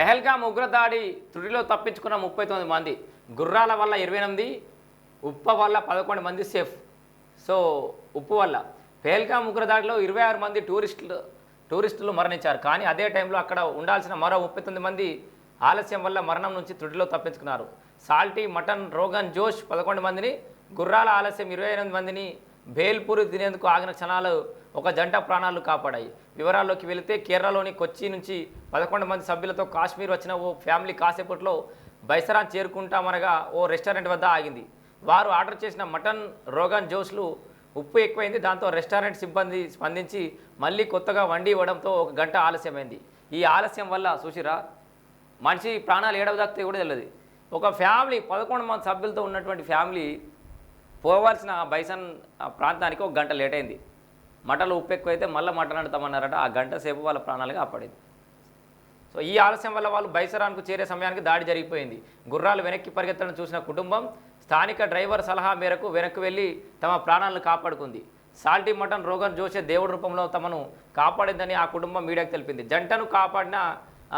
పెహల్గాం ఉగ్రదాడి త్రుడిలో తప్పించుకున్న ముప్పై తొమ్మిది మంది. గుర్రాల వల్ల ఇరవై ఎనిమిది ఉప్ప వల్ల పదకొండు మంది సేఫ్. సో ఉప్పు వల్ల. పెహల్గాం ఉగ్రదాడిలో ఇరవై ఆరు మంది టూరిస్టులు టూరిస్టులు మరణించారు. కానీ అదే టైంలో అక్కడ ఉండాల్సిన మరో ముప్పై తొమ్మిది మంది ఆలస్యం వల్ల మరణం నుంచి త్రుడిలో తప్పించుకున్నారు. సాల్టీ మటన్ రోగన్ జోష్ పదకొండు మందిని గుర్రాల ఆలస్యం ఇరవై ఎనిమిది మందిని బేల్పూరి తినేందుకు ఆగిన క్షణాలు ఒక జంట ప్రాణాలు కాపాడాయి. వివరాల్లోకి వెళితే కేరళలోని కొచ్చి నుంచి పదకొండు మంది సభ్యులతో కాశ్మీర్ వచ్చిన ఓ ఫ్యామిలీ కాసేపట్లో బైసరాన్ చేరుకుంటామనగా ఓ రెస్టారెంట్ వద్ద ఆగింది. వారు ఆర్డర్ చేసిన మటన్ రోగన్ జోస్లు ఉప్పు ఎక్కువైంది. దాంతో రెస్టారెంట్ సిబ్బంది స్పందించి మళ్ళీ కొత్తగా వండి ఇవ్వడంతో ఒక గంట ఆలస్యమైంది. ఈ ఆలస్యం వల్ల చూసిరా మనిషి ప్రాణాలు ఏడవ దాకితే కూడా తెలియదు ఒక ఫ్యామిలీ పదకొండు మంది సభ్యులతో ఉన్నటువంటి ఫ్యామిలీ పోవాల్సిన బైసన్ ప్రాంతానికి ఒక గంట లేట్ అయింది. మటలు ఉప్పు ఎక్కువైతే మళ్ళీ మటన్ ఆ గంట సేపు వాళ్ళ ప్రాణాలు కాపాడింది సో ఈ ఆలస్యం వల్ల వాళ్ళు బైసరాన్కు చేరే సమయానికి దాడి జరిగిపోయింది. గుర్రాలు వెనక్కి పరిగెత్తడం చూసిన కుటుంబం స్థానిక డ్రైవర్ సలహా మేరకు వెనక్కి వెళ్ళి తమ ప్రాణాలను కాపాడుకుంది. సాల్టీ మటన్ రోగన్ జోసే దేవుడి రూపంలో తమను కాపాడిందని ఆ కుటుంబం మీడియాకు తెలిపింది. జంటను కాపాడిన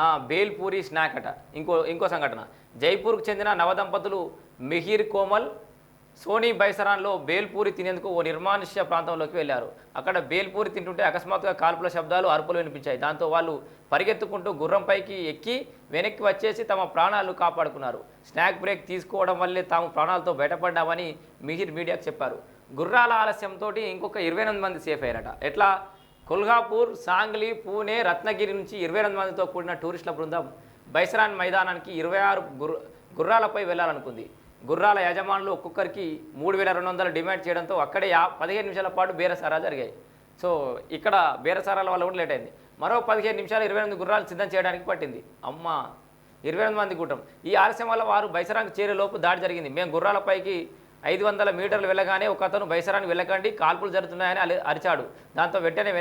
బేల్పూరి స్నాక్ అట. ఇంకో ఇంకో సంఘటన. జైపూర్కు చెందిన నవదంపతులు మిహిర్ కోమల్ సోనీ బైసరాన్లో బేల్పూరి తినేందుకు ఓ నిర్మానుష్య ప్రాంతంలోకి వెళ్ళారు. అక్కడ బేల్పూరి తింటుంటే అకస్మాత్తుగా కాల్పుల శబ్దాలు అరుపులు వినిపించాయి. దాంతో వాళ్ళు పరిగెత్తుకుంటూ గుర్రంపైకి ఎక్కి వెనక్కి వచ్చేసి తమ ప్రాణాలు కాపాడుకున్నారు. స్నాక్ బ్రేక్ తీసుకోవడం వల్లే తాము ప్రాణాలతో బయటపడ్డామని మిహిర్ మీడియాకు చెప్పారు. గుర్రాల ఆలస్యంతో ఇంకొక ఇరవై ఎనిమిది మంది సేఫ్ అయ్యారట. ఎట్లా? కొల్హాపూర్ సాంగ్లీ పూణే రత్నగిరి నుంచి ఇరవై ఎనిమిది మందితో కూడిన టూరిస్టుల బృందం బైసరాన్ మైదానానికి ఇరవై ఆరు గుర్ర గుర్రాలపై వెళ్ళాలనుకుంది. గుర్రాల యజమానులు ఒక్కొక్కరికి మూడు వేల రెండు వందలు డిమాండ్ చేయడంతో అక్కడే యా పదిహేను నిమిషాల పాటు బేరసారా జరిగాయి. సో ఇక్కడ బేరసారాల వల్ల కూడా లేట్ అయింది. మరో పదిహేను నిమిషాలు ఇరవై ఎనిమిది గుర్రాలు సిద్ధం చేయడానికి పట్టింది. అమ్మ ఇరవై ఎనిమిది మంది కూటం ఈ ఆలస్యం వల్ల వారు బైసరానికి చేరేలోపు దాడి జరిగింది. మేము గుర్రాలపైకి ఐదు వందల మీటర్లు వెళ్ళగానే ఒక అతను బైసరానికి వెళ్ళకండి కాల్పులు జరుగుతున్నాయని అరిచాడు. దాంతో వెంటనే